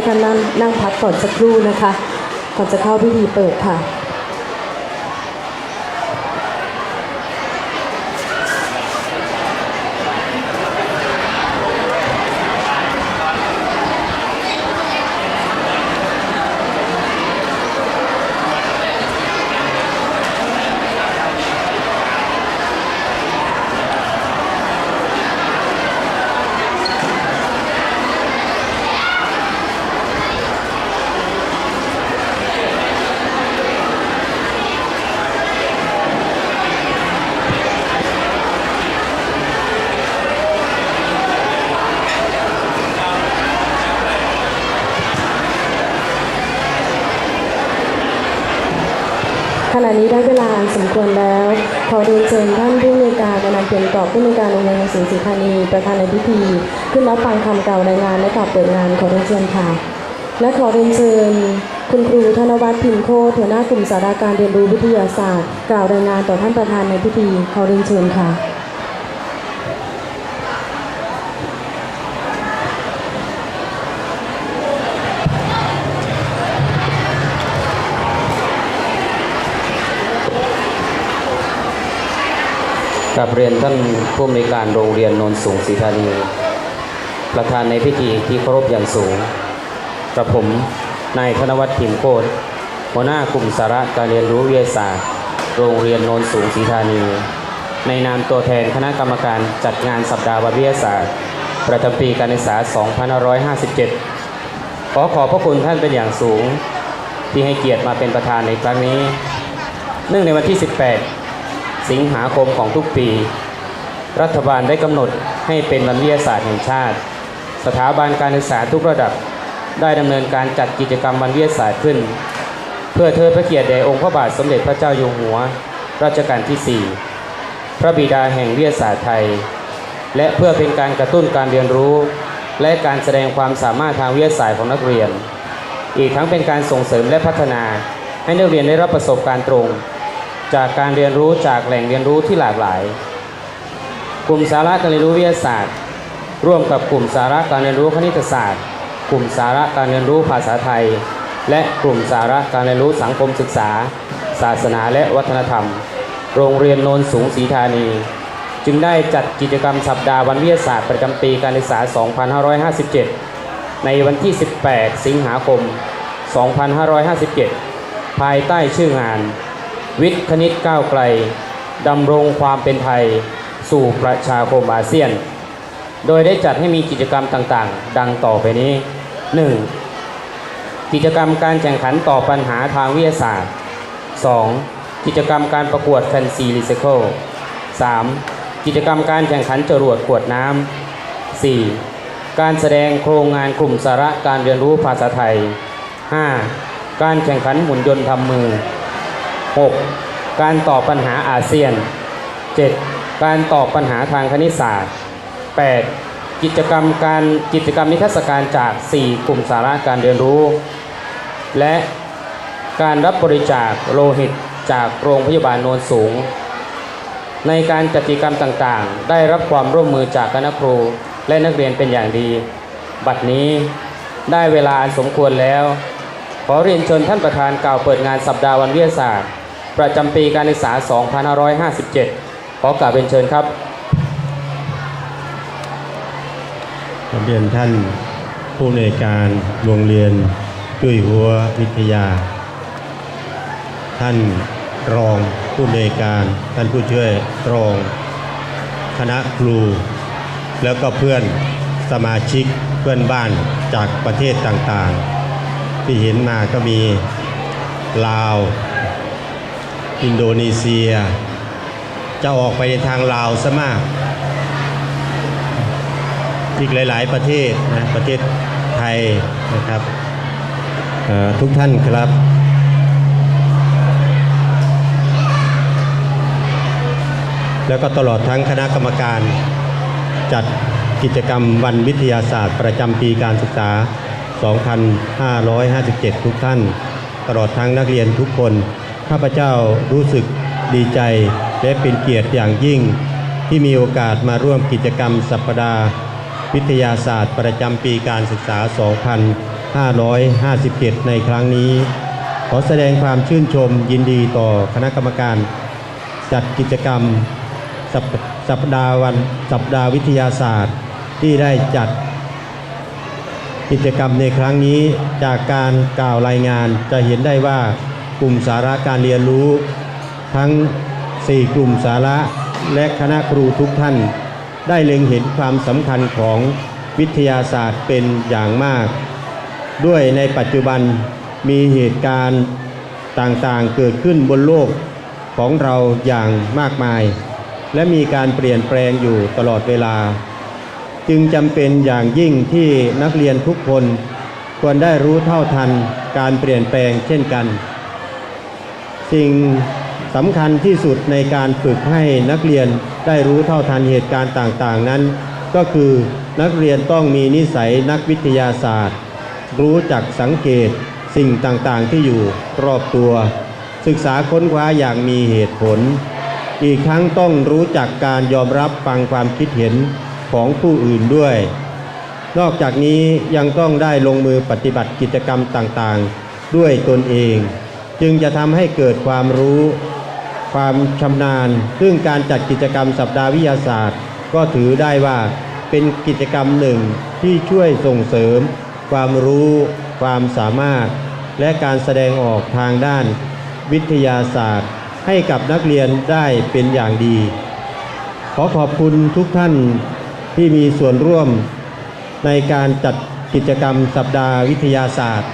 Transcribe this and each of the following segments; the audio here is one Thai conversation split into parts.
ให้ท่านนั่งนั่งพักก่อนสักครู่นะคะ ก่อนจะเข้าพิธีเปิดค่ะ ข ณะนี้ได้เวลาสมควรแล้ว ขอเรียนเชิญท่านผู้มีการอนันต์เพียนกอบผู้มีการโรงเรียนสิงห์ศรีธานีประธานในพิธี ขึ้นรับฟังคำกล่าวรายงานและกล่าวเปิดงานขอเรียนเชิญค่ะ และขอเรียนเชิญ คุณครูธนวัฒน์พิมโคหัวหน้ากลุ่มสาราการเรียนรู้วิทยาศาสตร์ กล่าวรายงานต่อท่านประธานในพิธีขอเรียนเชิญค่ะ กับเรียนท่านผู้อำนวยการโรงเรียนโนนสูงศรีธานี ประธานในพิธีที่เคารพอย่างสูงกระผมนายธนวัฒน์พิมโคตรหัวหน้ากลุ่มสาระการเรียนรู้วิทยาศาสตร์ โรงเรียนโนนสูงศรีธานี ในนามตัวแทนคณะกรรมการจัดงานสัปดาห์วิทยาศาสตร์ ประจำปีการศึกษา 2557 ขอขอบพระคุณท่านเป็นอย่างสูง ที่ให้เกียรติมาเป็นประธานในครั้งนี้ เนื่องในวันที่ 18 สิงหาคมของทุกปี รัฐบาลได้กำหนดให้เป็นวันวิทยาศาสตร์แห่งชาติ สถาบันการศึกษาทุกระดับได้ดำเนินการจัดกิจกรรมวันวิทยาศาสตร์ขึ้น เพื่อเทิดพระเกียรติแด่องค์พระบาทสมเด็จพระเจ้าอยู่หัวรัชกาลที่ 4 พระบิดาแห่งวิทยาศาสตร์ไทย และเพื่อเป็นการกระตุ้นการเรียนรู้ และการแสดงความสามารถทางวิทยาศาสตร์ของนักเรียน อีกทั้งเป็นการส่งเสริมและพัฒนาให้นักเรียนได้รับประสบการณ์ตรง จากการเรียนรู้จากแหล่งเรียนรู้ที่หลากหลาย กลุ่มสาระการเรียนรู้วิทยาศาสตร์ ร่วมกับกลุ่มสาระการเรียนรู้คณิตศาสตร์ กลุ่มสาระการเรียนรู้ภาษาไทย และกลุ่มสาระการเรียนรู้สังคมศึกษา ศาสนาและวัฒนธรรม โรงเรียนโนนสูงศรีธานี จึงได้จัดกิจกรรมสัปดาห์วันวิทยาศาสตร์ประจำปีการศึกษา 2557 ในวันที่ 18 สิงหาคม 2557 ภายใต้ชื่องาน วิทย์คณิตก้าวไกลดำรงความเป็นไทยสู่ประชาคมอาเซียน โดยได้จัดให้มีกิจกรรมต่างๆ ดังต่อไปนี้ 1. กิจกรรมการแข่งขันต่อบปัญหาทางวิทยาศาสตร์ 2. กิจกรรมการประกวดแฟนซีรีไซเคิล 3. กิจกรรมการแข่งขันจรวดขวดน้ำ 4. การแสดงโครงงานกลุ่มสาระการเรียนรู้ภาษาไทย 5. การแข่งขันหมุนยนต์ทำมือ 6. การตอบปัญหาอาเซียน 7. การตอบปัญหาทางคณิตศาสตร์ 8. กิจกรรมการกิจกรรมนิทรรศการจาก 4 กลุ่มสาระการเรียนรู้ และการรับบริจาคโลหิตจากโรงพยาบาลโนนสูง ในการจัดกิจกรรมต่างๆ ได้รับความร่วมมือจากคณะครูและนักเรียนเป็นอย่างดี บัดนี้ได้เวลาอันสมควรแล้ว ขอเรียนเชิญท่านประธานกล่าวเปิดงานสัปดาห์วันวิทยาศาสตร์ ประจำปีการศึกษา 2557 ขอกราบเรียนเชิญครับขอเรียนท่านผู้อำนการโรงเรียนจุ้ยหัววิทยา ท่านรองผู้อำนการท่านผู้ช่วยรอง คณะครู แล้วก็เพื่อนสมาชิกเพื่อนบ้านจากประเทศต่างๆ ที่เห็นมาก็มีลาว อินโดนีเซีย จะออกไปในทางลาวซะมาก อีกหลาย ๆ ประเทศนะประเทศไทยนะครับทุกท่านครับแล้วก็ตลอดทั้งคณะกรรมการจัดกิจกรรมวันวิทยาศาสตร์ ประจำปีการศึกษา 2557 ทุกท่าน ตลอดทั้งนักเรียนทุกคน ข้าพเจ้ารู้สึกดีใจและเป็นเกียรติอย่างยิ่ง ที่มีโอกาสมาร่วมกิจกรรมสัปดาห์วิทยาศาสตร์ประจำปีการศึกษา 2557 ในครั้งนี้ ขอแสดงความชื่นชมยินดีต่อคณะกรรมการ จัดกิจกรรมสัปสัปดาห์วันสัปดาห์วิทยาศาสตร์ ที่ได้จัดกิจกรรมในครั้งนี้จากการกล่าวรายงานจะเห็นได้ว่า กลุ่มสาระการเรียนรู้ ทั้ง 4 กลุ่มสาระและคณะครูทุกท่าน ได้เล็งเห็นความสำคัญของวิทยาศาสตร์เป็นอย่างมาก ด้วยในปัจจุบันมีเหตุการณ์ต่างๆเกิดขึ้นบนโลกของเราอย่างมากมาย และมีการเปลี่ยนแปลงอยู่ตลอดเวลา จึงจำเป็นอย่างยิ่งที่นักเรียนทุกคนควรได้รู้เท่าทันการเปลี่ยนแปลงเช่นกัน สิ่งสำคัญที่สุดในการฝึกให้นักเรียนได้รู้เท่าทันเหตุการณ์ต่างๆนั้น ก็คือนักเรียนต้องมีนิสัยนักวิทยาศาสตร์ รู้จักสังเกตสิ่งต่างๆที่อยู่รอบตัว ศึกษาค้นคว้าอย่างมีเหตุผล อีกทั้งต้องรู้จักการยอมรับฟังความคิดเห็นของผู้อื่นด้วย นอกจากนี้ยังต้องได้ลงมือปฏิบัติกิจกรรมต่างๆ ด้วยตนเอง จึงจะทำให้เกิดความรู้ ความชำนาญ ซึ่งการจัดกิจกรรมสัปดาห์วิทยาศาสตร์ ก็ถือได้ว่าเป็นกิจกรรมหนึ่งที่ช่วยส่งเสริม ความรู้ ความสามารถ และการแสดงออกทางด้าน วิทยาศาสตร์ ให้กับนักเรียนได้เป็นอย่างดี ขอขอบคุณทุกท่านที่มีส่วนร่วมในการจัดกิจกรรมสัปดาห์วิทยาศาสตร์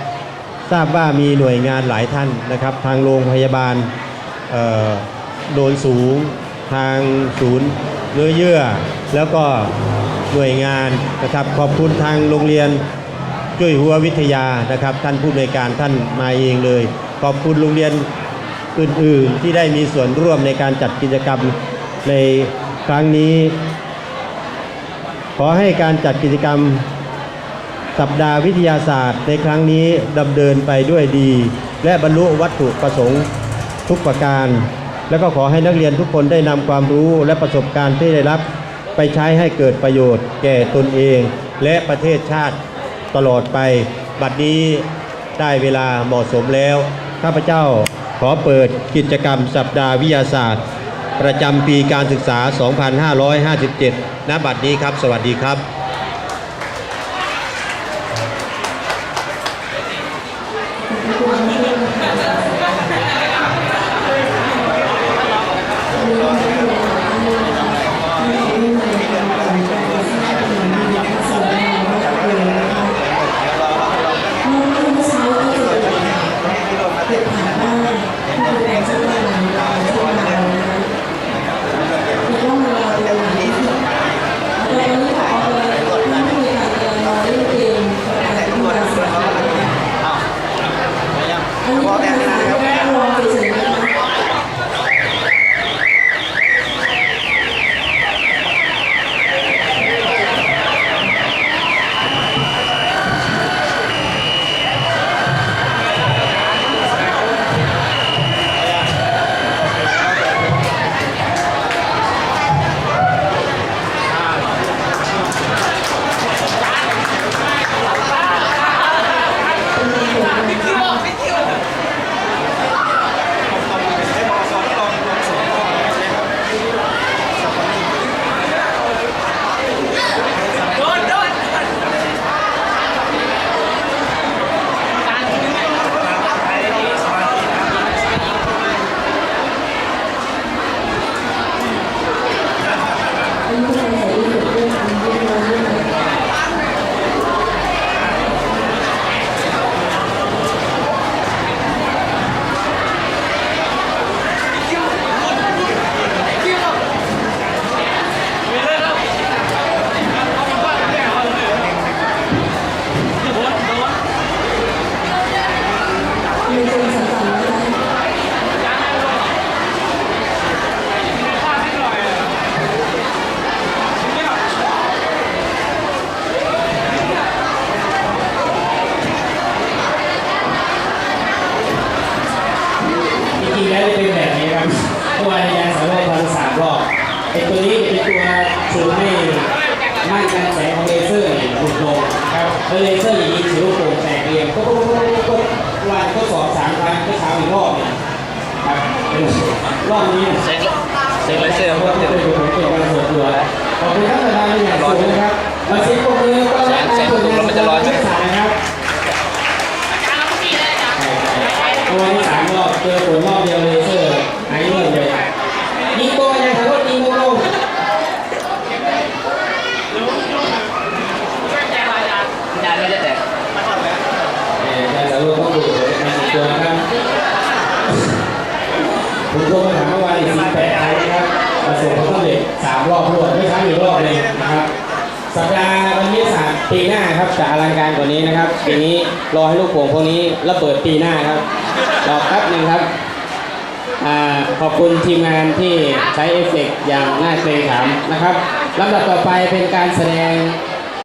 ทราบว่ามีหน่วยงานหลายท่านนะครับ ทางโรงพยาบาลโดนสูง ทางศูนย์เนื้อเยื่อ แล้วก็หน่วยงานนะครับขอบคุณทางโรงเรียนช่วยหัววิทยานะครับ ท่านผู้อำนวยการท่านมาเองเลย ขอบคุณโรงเรียนอื่นๆ ที่ได้มีส่วนร่วมในการจัดกิจกรรมในครั้งนี้ ขอให้การจัดกิจกรรม สัปดาห์วิทยาศาสตร์ในครั้งนี้ดำเนินไปด้วยดี และบรรลุวัตถุประสงค์ทุกประการ และก็ขอให้นักเรียนทุกคนได้นำความรู้และประสบการณ์ที่ได้รับไปใช้ให้เกิดประโยชน์ แก่ตนเอง และประเทศชาติตลอดไป บัดนี้ได้เวลาเหมาะสมแล้ว ข้าพเจ้าขอเปิดกิจกรรมสัปดาห์วิทยาศาสตร์ ประจำปีการศึกษา 2557 ณ บัดนี้ครับ สวัสดีครับ งานแสงของเลเซอร์เนี่ยหลุลงครับเลเซอร์อย่างนี้ถือว่าโปร่งแตกเรียงก็ก็ก็ก็วันก็สองสามครั้งก็ช้าอีกรอบเนี่ยครับรอบนี้เซ็งเซ็งเลเซอร์เพิ่เติมเป็นการส่วนตัวขอบคุณท่านประธานที่อย่างสูงนะครับมาเช็คพวกนี้ก็ได้ผลงานจะร้อนที่สายครับตัวที่สามรอบเจอผลรอบ อีกรอบเลยนะครับสัปดาห์วันที่สามปีหน้าครับจะอลังการกว่านี้นะครับปีนี้รอให้ลูกโป่งพวกนี้ระเบิดปีหน้าครับรอแป๊บหนึ่งครับอาขอบคุณทีมงานที่ใช้เอฟเฟกต์อย่างน่าเกรงขามนะครับลำดับต่อไปเป็นการแสดง